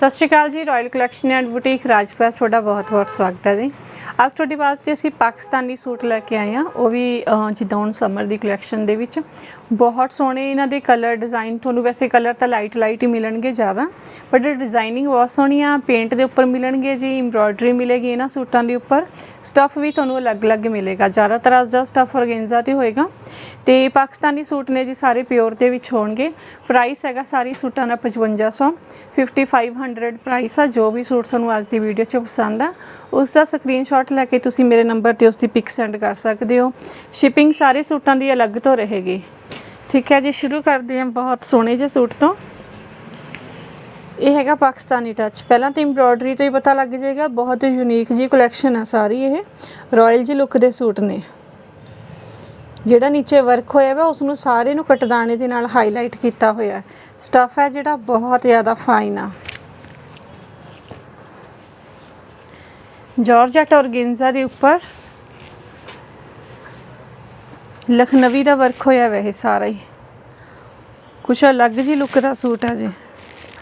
ਸਤਿ ਸ਼੍ਰੀ ਅਕਾਲ ਜੀ royal collection and boutique Rajpas ਤੁਹਾਡਾ ਬਹੁਤ-ਬਹੁਤ ਸਵਾਗਤ ਹੈ ਜੀ। ਅੱਜ ਤੁਹਾਡੇ ਵਾਸਤੇ ਅਸੀਂ ਪਾਕਿਸਤਾਨੀ ਸੂਟ ਲੈ ਕੇ ਆਏ ਹਾਂ। ਉਹ ਵੀ ਜਿੱਦਾਂ ਹੁਣ ਸਮਰ ਦੀ ਕਲੈਕਸ਼ਨ ਦੇ ਵਿੱਚ। ਬਹੁਤ ਸੋਹਣੇ ਇਹਨਾਂ ਦੇ ਕਲਰ ਡਿਜ਼ਾਈਨ ਤੁਹਾਨੂੰ ਵੈਸੇ ਕਲਰ ਤਾਂ ਲਾਈਟ ਲਾਈਟ ਹੀ ਮਿਲਣਗੇ ਜ਼ਿਆਦਾ ਬਟ ਡਿਜ਼ਾਈਨਿੰਗ ਬਹੁਤ ਸੋਹਣੀ ਆ ਪੇਂਟ ਦੇ ਉੱਪਰ ਮਿਲਣਗੇ ਜੀ ਐਮਬ੍ਰੋਇਡਰੀ ਮਿਲੇਗੀ ਇਹਨਾਂ ਸੂਟਾਂ ਦੇ ਉੱਪਰ। ਸਟੱਫ ਵੀ ਤੁਹਾਨੂੰ ਅਲੱਗ-ਅਲੱਗ ਮਿਲੇਗਾ, ਜ਼ਿਆਦਾਤਰ ਅੱਜ ਦਾ ਸਟੱਫ ਔਰਗੈਂਜ਼ਾ ਤੇ ਹੋਏਗਾ। ਤੇ ਪਾਕਿਸਤਾਨੀ ਸੂਟ ਨੇ ਜੀ, ਸਾਰੇ ਪਿਓਰ ਦੇ ਵਿੱਚ ਹੋਣਗੇ। ਪ੍ਰਾਈਸ ਹੈਗਾ ਸਾਰੀ ਸੂਟਾਂ ਦਾ 5500 5500 ਪ੍ਰਾਈਸ ਆ, ਜੋ ਵੀ ਸੂਟ ਤੁਹਾਨੂੰ ਅੱਜ ਦੀ ਵੀਡੀਓ 'ਚ ਪਸੰਦ ਆ, ਉਸ ਦਾ ਸਕਰੀਨਸ਼ਾਟ ਲੈ ਕੇ ਤੁਸੀਂ ਮੇਰੇ ਨੰਬਰ ਤੇ ਉਸ ਦੀ ਪਿਕ ਸੈਂਡ ਕਰ ਸਕਦੇ ਹੋ। ਸ਼ਿਪਿੰਗ ਸਾਰੇ ਸੂਟਾਂ ਦੀ ਅਲੱਗ ਤੋਂ ਰਹੇਗੀ। ਠੀਕ ਹੈ ਜੀ, ਸ਼ੁਰੂ ਕਰਦੇ ਹਾਂ ਬਹੁਤ ਸੋਹਣੇ ਜਿਹੇ ਸੂਟ ਤੋਂ। ਇਹ ਹੈਗਾ ਪਾਕਿਸਤਾਨੀ ਟੱਚ ਪਹਿਲਾਂ ਤਾਂ ਐਮਬ੍ਰੋਇਡਰੀ ਤੋਂ ਹੀ ਪਤਾ ਲੱਗ ਜਾਏਗਾ, ਬਹੁਤ ਯੂਨੀਕ ਜੀ ਕਲੈਕਸ਼ਨ ਆ ਸਾਰੀ ਇਹ। ਰਾਇਲ ਜੀ ਲੁੱਕ ਦੇ ਸੂਟ ਨੇ। ਜਿਹੜਾ ਨੀਚੇ ਵਰਕ ਹੋਇਆ ਵਾ ਉਸ ਨੂੰ ਸਾਰੇ ਨੂੰ ਕਟਦਾਣੇ ਦੇ ਨਾਲ ਹਾਈਲਾਈਟ ਕੀਤਾ ਹੋਇਆ। ਹੈ ਸਟੱਫ ਹੈ ਜਿਹੜਾ ਬਹੁਤ ਜ਼ਿਆਦਾ ਫਾਈਨ ਆ। ਜਾਰਜਟ ਔਰਗੈਂਜ਼ਾ ਦੇ ਉੱਪਰ। ਲਖਨਵੀ ਦਾ ਵਰਕ ਹੋਇਆ ਵਾ ਇਹ ਸਾਰਾ ਹੀ। ਕੁਛ ਅਲੱਗ ਜੀ ਲੁੱਕ ਦਾ ਸੂਟ ਹੈ ਜੀ।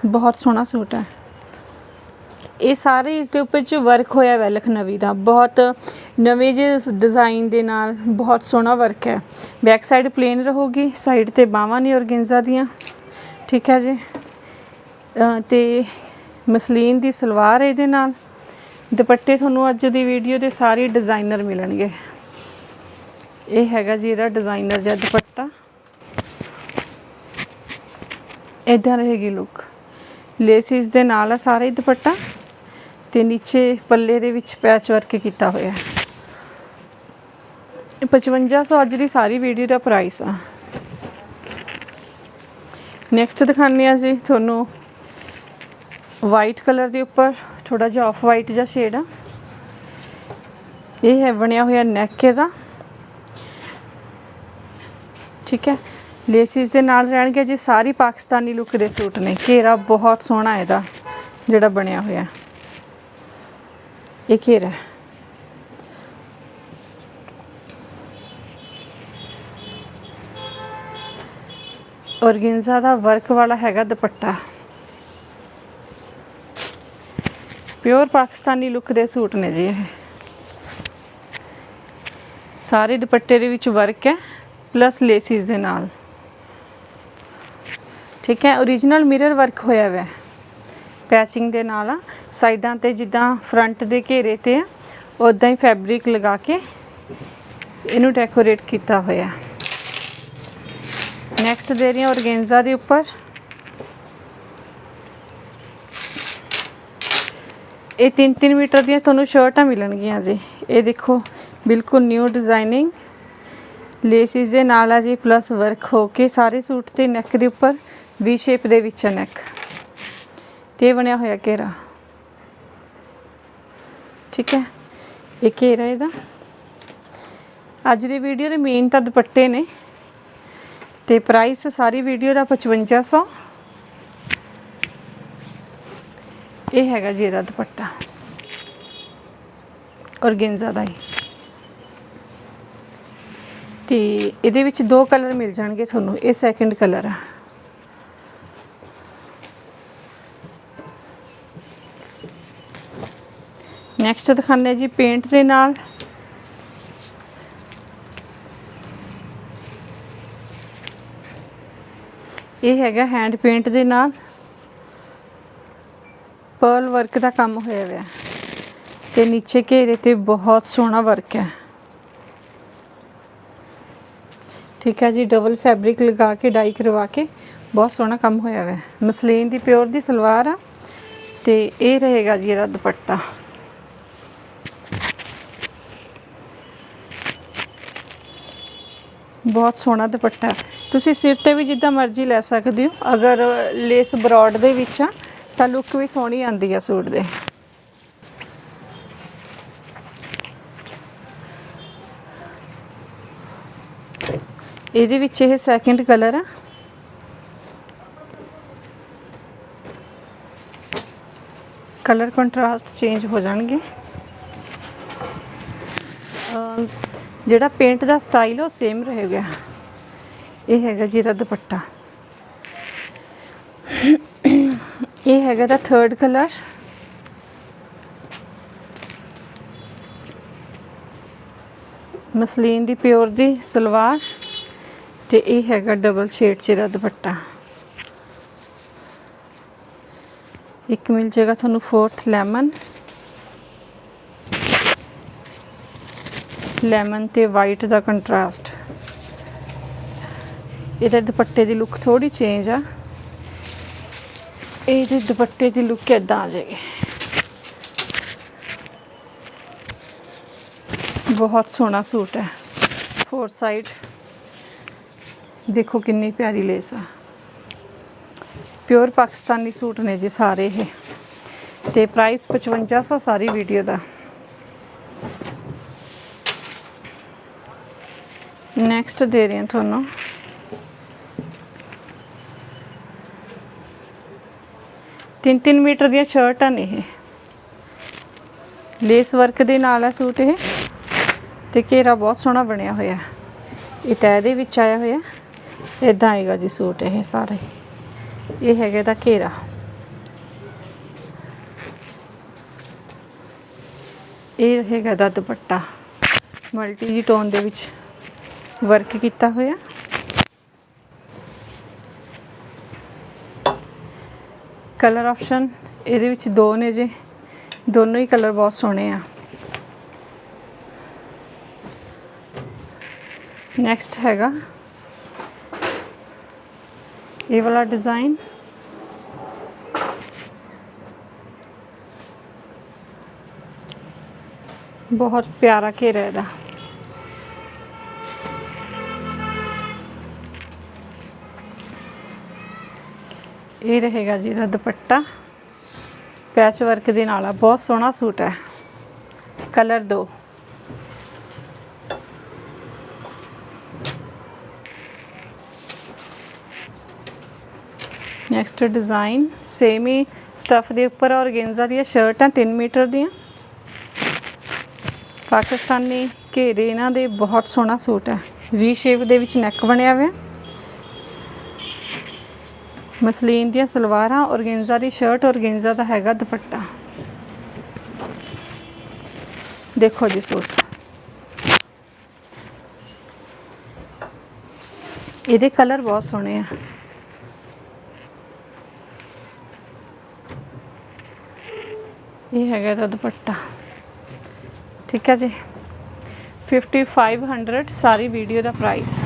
ਬਹੁਤ ਸੋਹਣਾ ਸੂਟ ਹੈ ਇਹ ਸਾਰੇ ਇਸ ਦੇ ਉੱਪਰ ਚ ਵਰਕ ਹੋਇਆ ਹੈ ਲਖਨਵੀ ਦਾ। ਬਹੁਤ ਨਵੇਂ ਜਿਹੇ ਡਿਜ਼ਾਈਨ ਦੇ ਨਾਲ ਬਹੁਤ ਸੋਹਣਾ ਵਰਕ ਹੈ। ਬੈਕ ਸਾਈਡ ਪਲੇਨ ਰਹੂਗੀ ਸਾਈਡ ਤੇ ਬਾਹਾਂ ਨੇ ਔਰਗੈਂਜ਼ਾ ਦੀਆਂ। ਠੀਕ ਹੈ ਜੀ। ਅਹ ਤੇ ਮਸਲੀਨ ਦੀ ਸਲਵਾਰ ਇਹਦੇ ਨਾਲ। ਦੁਪੱਟੇ ਤੁਹਾਨੂੰ ਅੱਜ ਦੀ ਵੀਡੀਓ ਦੇ ਸਾਰੇ ਡਿਜ਼ਾਈਨਰ ਮਿਲਣਗੇ। ਇਹ ਹੈਗਾ ਜੀ ਇਹਦਾ ਡਿਜ਼ਾਈਨਰ ਜਿਹਾ ਦੁਪੱਟਾ। ਇਦਾਂ ਰਹੇਗੀ ਲੁੱਕ ਲੇਸਿਸ ਦੇ ਨਾਲ ਆ ਸਾਰਾ ਹੀ ਦੁਪੱਟਾ ਤੇ ਨੀਚੇ ਪੱਲੇ ਦੇ ਵਿੱਚ ਪੈਚ ਵਰਕ ਕੀਤਾ ਹੋਇਆ। ਹੈ ਇਹ 5500 ਅੱਜ ਦੀ ਸਾਰੀ ਵੀਡੀਓ ਦਾ ਪ੍ਰਾਈਸ ਆ। ਨੈਕਸਟ ਦਿਖਾਉਂਦੇ ਆ ਜੀ ਤੁਹਾਨੂੰ ਵਾਈਟ ਕਲਰ ਦੇ ਉੱਪਰ। ਥੋੜਾ ਜਿਹਾ ਆਫ ਵਾਈਟ ਜਿਹਾ ਸ਼ੇਡ ਆ। ਇਹ ਹੈ, ਬਣਿਆ ਹੋਇਆ ਨੈਕ ਇਹਦਾ। ਠੀਕ ਹੈ। ਲੇਸਿਸ ਦੇ ਨਾਲ ਰਹਿਣਗੇ ਜੀ ਸਾਰੀ ਪਾਕਿਸਤਾਨੀ ਲੁੱਕ ਦੇ ਸੂਟ ਨੇ। ਘੇਰਾ ਬਹੁਤ ਸੋਹਣਾ ਇਹਦਾ, ਜਿਹੜਾ ਬਣਿਆ ਹੋਇਆ। ਇਹ ਘੇਰਾ ਹੈ। ਦਾ ਵਰਕ ਵਾਲਾ ਹੈਗਾ ਦੁਪੱਟਾ। ਪਿਓਰ ਪਾਕਿਸਤਾਨੀ ਲੁੱਕ ਦੇ ਸੂਟ ਨੇ ਜੀ ਇਹ। ਸਾਰੇ ਦੁਪੱਟੇ ਦੇ ਵਿੱਚ ਵਰਕ ਹੈ ਪਲੱਸ ਲੇਸਿਸ ਦੇ ਨਾਲ। ਠੀਕ ਹੈ origignal ਮਿਰਰ ਵਰਕ ਹੋਇਆ ਹੋਇਆ ਹੈ ਪੈਚਿੰਗ ਦੇ ਨਾਲ ਆ। ਸਾਈਡਾਂ ਤੇ ਜਿੱਦਾਂ ਫਰੰਟ ਦੇ ਘੇਰੇ ਤੇ ਆ ਉਦਾਂ ਹੀ ਫੈਬਰਿਕ ਲਗਾ ਕੇ ਇਹਨੂੰ ਡੈਕੋਰੇਟ ਕੀਤਾ ਹੋਇਆ। ਨੈਕਸਟ ਦੇ ਰਹੀ ਹਾਂ ਔਰਗੈਂਜ਼ਾ ਦੇ ਉੱਪਰ। ਇਹ 3-3 ਮੀਟਰ ਦੀਆਂ ਤੁਹਾਨੂੰ ਸ਼ਰਟਾਂ ਮਿਲਣਗੀਆਂ ਜੀ। ਇਹ ਦੇਖੋ, ਬਿਲਕੁਲ ਨਿਊ ਡਿਜ਼ਾਈਨਿੰਗ ਲੇਸਿਸ ਦੇ ਨਾਲ ਆ ਜੀ ਪਲੱਸ ਵਰਕ ਹੋ ਕੇ ਸਾਰੇ ਸੂਟ ਤੇ ਨੈਕ ਦੇ ਉੱਪਰ ਵੀ ਸ਼ੇਪ ਦੇ ਵਿੱਚ ਆ ਨੈਕ ਤੇ ਇਹ ਬਣਿਆ ਹੋਇਆ ਘੇਰਾ। ਠੀਕ ਹੈ? ਇਹ ਘੇਰਾ ਇਹਦਾ। ਅੱਜ ਦੀ ਵੀਡੀਓ ਦੇ ਮੇਨ ਤਾਂ ਦੁਪੱਟੇ ਨੇ। ਤੇ ਪ੍ਰਾਈਸ ਸਾਰੀ ਵੀਡੀਓ ਦਾ 5500 ਇਹ ਹੈਗਾ ਜੀ ਇਹਦਾ ਦੁਪੱਟਾ। ਔਰਗੈਂਜ਼ਾ ਦਾ ਹੀ। ਤੇ ਇਹਦੇ ਵਿੱਚ ਦੋ ਕਲਰ ਮਿਲ ਜਾਣਗੇ ਤੁਹਾਨੂੰ। ਇਹ ਸੈਕੰਡ ਕਲਰ ਆ। ਨੈਕਸਟ ਦਿਖਾਉਂਦੇ ਜੀ ਪੇਂਟ ਦੇ ਨਾਲ। ਇਹ ਹੈਗਾ ਹੈਂਡ ਪੇਂਟ ਦੇ ਨਾਲ। ਪਰਲ ਵਰਕ ਦਾ ਕੰਮ ਹੋਇਆ ਹੋਇਆ। ਤੇ ਨੀਚੇ ਘੇਰੇ ਤੇ ਬਹੁਤ ਸੋਹਣਾ ਵਰਕ ਹੈ। ਠੀਕ ਹੈ ਜੀ ਡਬਲ ਫੈਬਰਿਕ ਲਗਾ ਕੇ ਡਾਈ ਕਰਵਾ ਕੇ ਬਹੁਤ ਸੋਹਣਾ ਕੰਮ ਹੋਇਆ ਹੋਇਆ। ਮਸਲੀਨ ਦੀ ਪਿਓਰ ਦੀ ਸਲਵਾਰ ਆ ਤੇ ਇਹ ਰਹੇਗਾ ਜੀ ਇਹਦਾ ਦੁਪੱਟਾ। ਬਹੁਤ ਸੋਹਣਾ ਦੁਪੱਟਾ। ਤੁਸੀਂ ਸਿਰ ਤੇ ਵੀ ਜਿੱਦਾਂ ਮਰਜ਼ੀ ਲੈ ਸਕਦੇ ਹੋ। ਅਗਰ ਲੇਸ ਬਰੋਡ ਦੇ ਵਿੱਚ ਆ ਤਾਂ ਲੁੱਕ ਵੀ ਸੋਹਣੀ ਆਉਂਦੀ ਆ ਸੂਟ ਦੇ। ਇਹਦੇ ਵਿੱਚ ਇਹ ਸੈਕੰਡ ਕਲਰ ਆ। ਕਲਰ ਕੰਟਰਾਸਟ ਚੇਂਜ ਹੋ ਜਾਣਗੇ। ਜਿਹੜਾ ਪੇਂਟ ਦਾ ਸਟਾਈਲ ਉਹ ਸੇਮ ਰਹੇਗਾ। ਇਹ ਹੈਗਾ ਜੀ ਇਹਦਾ ਦੁਪੱਟਾ ਇਹ ਹੈਗਾ ਦਾ ਥਰਡ ਕਲਰ ਮਸਲੀਨ ਦੀ ਪਿਓਰ ਦੀ ਸਲਵਾਰ ਤੇ ਇਹ ਹੈਗਾ ਡਬਲ ਸ਼ੇਡ ਚ ਇਹਦਾ ਦੁਪੱਟਾ। ਇੱਕ ਮਿਲ ਜਾਏਗਾ ਤੁਹਾਨੂੰ ਫੋਰਥ ਲੈਮਨ ਲੈਮਨ ਤੇ ਵਾਈਟ ਦਾ ਕੰਟਰਾਸਟ ਇਹਦੇ ਦੁਪੱਟੇ ਦੀ ਲੁੱਕ ਥੋੜੀ ਚੇਂਜ ਆ। ਇਹਦੇ ਦੁਪੱਟੇ ਦੀ ਲੁੱਕ ਇਦਾਂ ਆ ਜਾਏਗੀ। ਬਹੁਤ ਸੋਹਣਾ ਸੂਟ ਹੈ। ਫੋਰ ਸਾਈਡ ਦੇਖੋ ਕਿੰਨੀ ਪਿਆਰੀ ਲੇਸ ਆ। ਪਿਓਰ ਪਾਕਿਸਤਾਨੀ ਸੂਟ ਨੇ ਜੀ ਸਾਰੇ ਇਹ। ਤੇ ਪ੍ਰਾਈਸ 5500 ਸਾਰੀ ਵੀਡੀਓ ਦਾ। ਨੈਕਸਟ ਦੇ ਰਹੀ ਹਾਂ ਤੁਹਾਨੂੰ। ਤਿੰਨ ਤਿੰਨ ਮੀਟਰ ਦੀਆਂ ਸ਼ਰਟਾਂ ਨੇ ਇਹ। ਲੇਸ ਵਰਕ ਦੇ ਨਾਲ ਹੈ ਸੂਟ ਇਹ। ਤੇ ਘੇਰਾ ਬਹੁਤ ਸੋਹਣਾ ਬਣਿਆ ਹੋਇਆ। ਇਹ ਤੈ ਦੇ ਵਿੱਚ ਆਇਆ ਹੋਇਆ। ਇਦਾਂ ਆਏਗਾ ਜੀ ਸੂਟ ਇਹ ਸਾਰੇ। ਇਹ ਹੈਗਾ ਦਾ ਘੇਰਾ। ਇਹ ਰਹੇਗਾ ਦਾ ਦੁਪੱਟਾ। ਮਲਟੀ ਜੀ ਟੋਨ ਦੇ ਵਿੱਚ ਵਰਕ ਕੀਤਾ ਹੋਇਆ। ਕਲਰ ਆਪਸ਼ਨ, ਇਹਦੇ ਵਿੱਚ ਦੋ ਨੇ ਜੇ। ਦੋਨੋਂ ਹੀ ਕਲਰ ਬਹੁਤ ਸੋਹਣੇ ਆ। ਨੈਕਸਟ ਹੈਗਾ। ਇਹ ਵਾਲਾ ਡਿਜ਼ਾਈਨ ਬਹੁਤ ਪਿਆਰਾ ਘੇਰਾ ਇਹਦਾ। ਇਹ ਰਹੇਗਾ ਜੀ ਇਹਦਾ ਦੁਪੱਟਾ। ਪੈਚ ਵਰਕ ਦੇ ਨਾਲ ਆ, ਬਹੁਤ ਸੋਹਣਾ ਸੂਟ ਹੈ। ਕਲਰ ਦੋ। ਨੈਕਸਟ ਡਿਜ਼ਾਈਨ ਸੇਮ ਹੀ ਸਟਫ ਦੇ ਉੱਪਰ ਔਰਗੇਂਜ਼ਾ ਦੀਆਂ ਸ਼ਰਟਾਂ 3 ਮੀਟਰ ਦੀਆਂ। ਪਾਕਿਸਤਾਨੀ ਘੇਰੇ ਇਹਨਾਂ ਦੇ ਬਹੁਤ ਸੋਹਣਾ ਸੂਟ ਹੈ। ਵੀ ਸ਼ੇਪ ਦੇ ਵਿੱਚ ਨੈਕ ਬਣਿਆ ਹੋਇਆ। ਮਸਲੀਨ ਦੀਆਂ ਸਲਵਾਰਾਂ ਔਰਗੇਂਜ਼ਾ ਦੀ ਸ਼ਰਟ ਔਰਗੇਂਜ਼ਾ ਦਾ ਹੈਗਾ ਦੁਪੱਟਾ। ਦੇਖੋ ਜੀ ਸੂਟ। ਇਹਦੇ ਕਲਰ ਬਹੁਤ ਸੋਹਣੇ ਆ। ਇਹ ਹੈਗਾ ਇਹਦਾ ਦੁਪੱਟਾ। ਠੀਕ ਹੈ ਜੀ। 5500 ਸਾਰੀ ਵੀਡੀਓ ਦਾ ਪ੍ਰਾਈਸ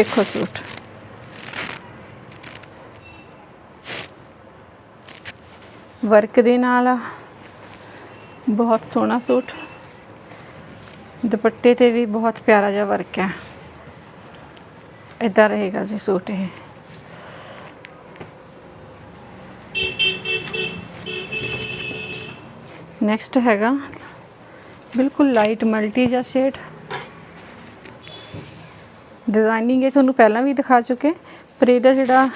ਦੇਖੋ ਸੂਟ। ਵਰਕ ਦੇ ਨਾਲ ਬਹੁਤ ਸੋਹਣਾ ਸੂਟ। ਦੁਪੱਟੇ ਤੇ ਵੀ ਬਹੁਤ ਪਿਆਰਾ ਜਿਹਾ ਵਰਕ ਹੈ। ਇਦਾਂ ਰਹੇਗਾ ਜੀ ਸੂਟ ਇਹ। ਨੈਕਸਟ ਹੈਗਾ ਬਿਲਕੁਲ ਲਾਈਟ ਮਲਟੀ ਜਿਹਾ ਸ਼ੇਡ ਡਿਜ਼ਾਈਨਿੰਗ ਇਹ ਤੁਹਾਨੂੰ ਪਹਿਲਾਂ ਵੀ ਦਿਖਾ ਚੁੱਕੇ ਪਰ ਇਹਦਾ ਜਿਹੜਾ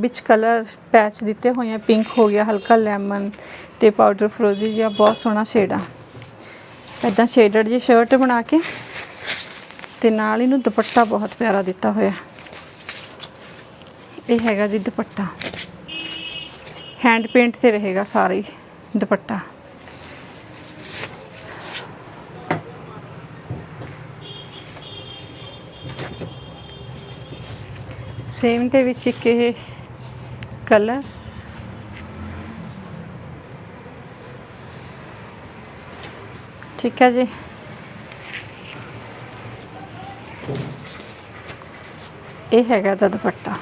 ਵਿੱਚ ਕਲਰ ਪੈਚ ਦਿੱਤੇ ਹੋਏ ਆ ਪਿੰਕ ਹੋ ਗਿਆ, ਹਲਕਾ ਲੈਮਨ ਤੇ ਪਾਊਡਰ ਫਰੋਜ਼ੀ ਜਿਹਾ, ਬਹੁਤ ਸੋਹਣਾ ਸ਼ੇਡ ਆ। ਇਦਾਂ ਸ਼ੇਡਡ ਜੀ ਸ਼ਰਟ ਬਣਾ ਕੇ ਤੇ ਨਾਲ ਇਹਨੂੰ ਦੁਪੱਟਾ ਬਹੁਤ ਪਿਆਰਾ ਦਿੱਤਾ ਹੋਇਆ। ਇਹ ਹੈਗਾ ਜੀ ਦੁਪੱਟਾ। ਹੈਂਡ ਪੇਂਟ ਤੇ ਰਹੇਗਾ ਸਾਰਾ ਹੀ ਦੁਪੱਟਾ। ਸੇਮ ਦੇ ਵਿੱਚ ਇੱਕ ਇਹ ਕਲਰ। ਠੀਕ ਹੈ ਜੀ। ਇਹ ਹੈਗਾ ਦਾ ਦੁਪੱਟਾ।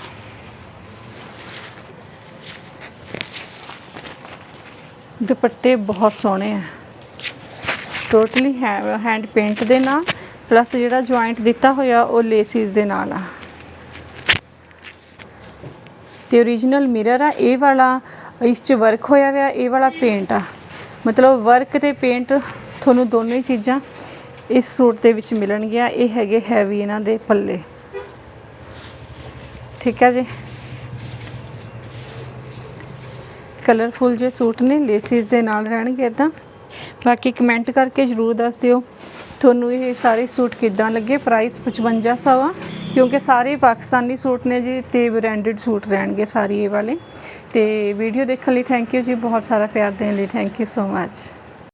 ਦੁਪੱਟੇ ਬਹੁਤ ਸੋਹਣੇ ਆ। ਟੋਟਲੀ ਹੈਂਡ ਪੇਂਟ ਦੇ ਨਾਲ ਪਲੱਸ ਜਿਹੜਾ ਜੁਆਇੰਟ ਦਿੱਤਾ ਹੋਇਆ ਉਹ ਲੇਸਿਸ ਦੇ ਨਾਲ ਆ। ਤੇ origignal ਮਿਰਰ ਆ, ਇਹ ਵਾਲਾ ਇਸ 'ਚ ਵਰਕ ਹੋਇਆ ਹੋਇਆ, ਇਹ ਵਾਲਾ ਪੇਂਟ ਆ। ਮਤਲਬ ਵਰਕ ਤੇ ਪੇਂਟ ਤੁਹਾਨੂੰ ਦੋਨੋਂ ਹੀ ਚੀਜ਼ਾਂ ਇਸ ਸੂਟ ਦੇ ਵਿੱਚ ਮਿਲਣਗੀਆਂ। ਇਹ ਹੈਗੇ ਹੈਵੀ ਇਹਨਾਂ ਦੇ ਪੱਲੇ। ਠੀਕ ਹੈ ਜੀ? ਕਲਰਫੁਲ ਜੇ ਸੂਟ ਨੇ ਲੇਸਿਸ ਦੇ ਨਾਲ ਰਹਿਣਗੇ ਇਦਾਂ ਬਾਕੀ ਕਮੈਂਟ ਕਰਕੇ ਜਰੂਰ ਦੱਸ ਦਿਓ। ਤੁਹਾਨੂੰ ਇਹ ਸਾਰੇ ਸੂਟ ਕਿੱਦਾਂ ਲੱਗੇ? ਪ੍ਰਾਈਸ 5500 ਆ। ਕਿਉਂਕਿ ਸਾਰੇ ਪਾਕਿਸਤਾਨੀ ਸੂਟ ਨੇ ਜੀ ਤੇ ਬ੍ਰਾਂਡਡ ਸੂਟ ਰਹਿਣਗੇ ਸਾਰੇ ਇਹ ਵਾਲੇ। ਤੇ ਵੀਡੀਓ ਦੇਖਣ ਲਈ ਥੈਂਕ ਯੂ ਜੀ, ਬਹੁਤ ਸਾਰਾ ਪਿਆਰ ਦੇਣ ਲਈ ਥੈਂਕ ਯੂ ਸੋ ਮੱਚ